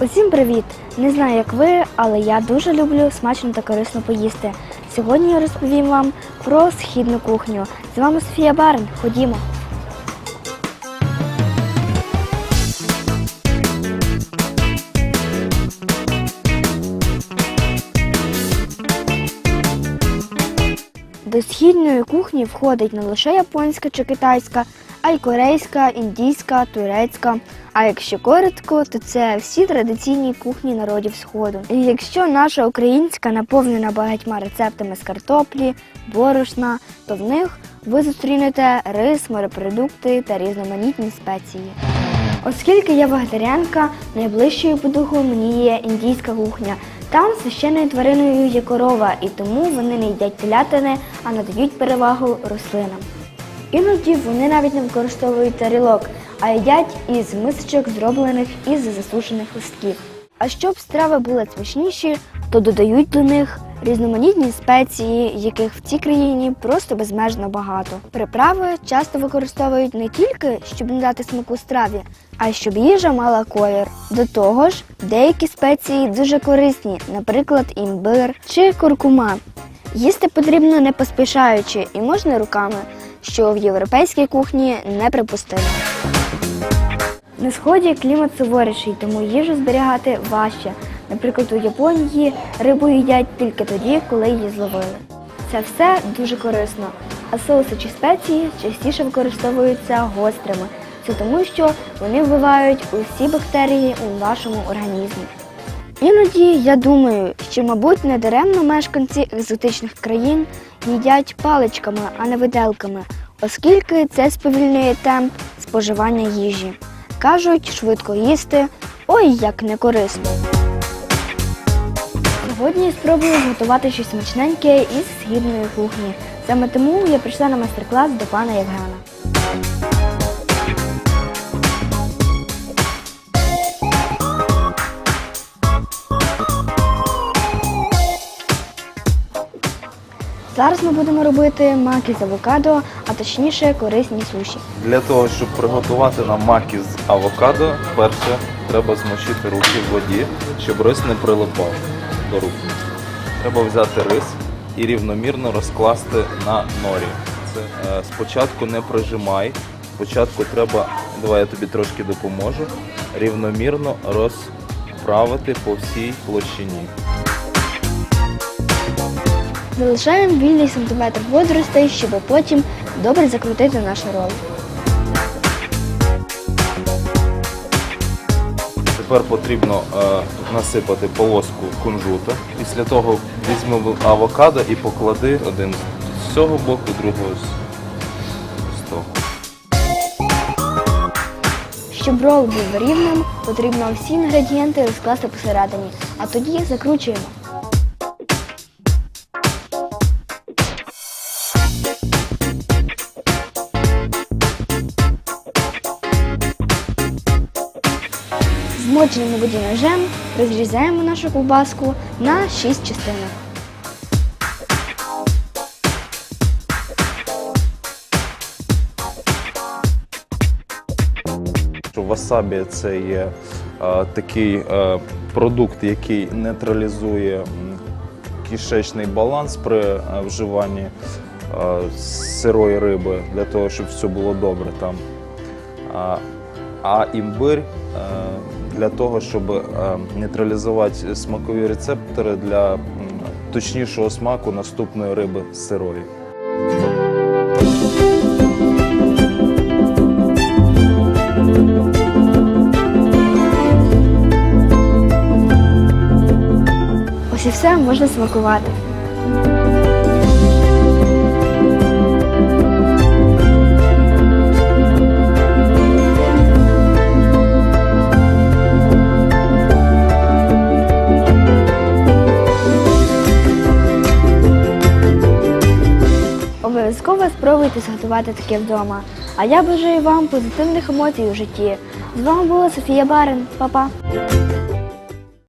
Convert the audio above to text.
Усім привіт! Не знаю, як ви, але я дуже люблю смачно та корисно поїсти. Сьогодні я розповім вам про східну кухню. З вами Софія Барин. Ходімо. До східної кухні входить не лише японська чи китайська, а й корейська, індійська, турецька. А якщо коротко, то це всі традиційні кухні народів Сходу. І якщо наша українська наповнена багатьма рецептами з картоплі, борошна, то в них ви зустрінете рис, морепродукти та різноманітні спеції. Оскільки я вегетаріанка, найближчою подухою мені є індійська кухня. Там священною твариною є корова, і тому вони не їдять телятини, а надають перевагу рослинам. Іноді вони навіть не використовують тарілок, а їдять із мисочок, зроблених із засушених листків. А щоб страви були смачніші, то додають до них різноманітні спеції, яких в цій країні просто безмежно багато. Приправи часто використовують не тільки щоб надати смаку страві, а й щоб їжа мала колір. До того ж, деякі спеції дуже корисні, наприклад, імбир чи куркума. Їсти потрібно не поспішаючи і можна руками, що в європейській кухні неприпустимо. На сході клімат суворіший, тому їжу зберігати важче. Наприклад, у Японії рибу їдять тільки тоді, коли її зловили. Це все дуже корисно, а соуси чи спеції частіше використовуються гострими. Це тому, що вони вбивають усі бактерії у вашому організмі. Іноді я думаю, що, мабуть, не даремно мешканці екзотичних країн їдять паличками, а не виделками, оскільки це сповільнює темп споживання їжі. Кажуть, швидко їсти, ой, як не корисно. Сьогодні я спробую зготувати щось смачненьке із східної кухні. Саме тому я прийшла на майстер-клас до пана Євгена. Зараз ми будемо робити маки з авокадо, а точніше корисні суші. Для того, щоб приготувати нам маки з авокадо, перше треба змочити руки в воді, щоб рис не прилипав до рук. Треба взяти рис і рівномірно розкласти на норі. Це е, спочатку не прижимай. Спочатку треба, давай я тобі трошки допоможу, рівномірно розправити по всій площині. Залишаємо вільний сантиметр водоростей, щоб потім добре закрутити наш рол. Тепер потрібно е, насипати полоску кунжута. Після того візьми авокадо і поклади один з цього боку, другого з, з того. Щоб рол був рівним, потрібно всі інгредієнти розкласти посередині, а тоді закручуємо. Змоченим у воді ножем розрізаємо нашу ковбаску на 6 частинок. Що Васабі це є е, такий е, продукт, який нейтралізує кишечний баланс при вживанні е, сирої риби для того, щоб все було добре там. А, імбир е, для того, щоб е, нейтралізувати смакові рецептори для точнішого смаку наступної риби сирої. Ось і все можна смакувати. Обов'язково спробуйте зготувати таке вдома. А я бажаю вам позитивних емоцій у житті. З вами була Софія Барин. Па-па!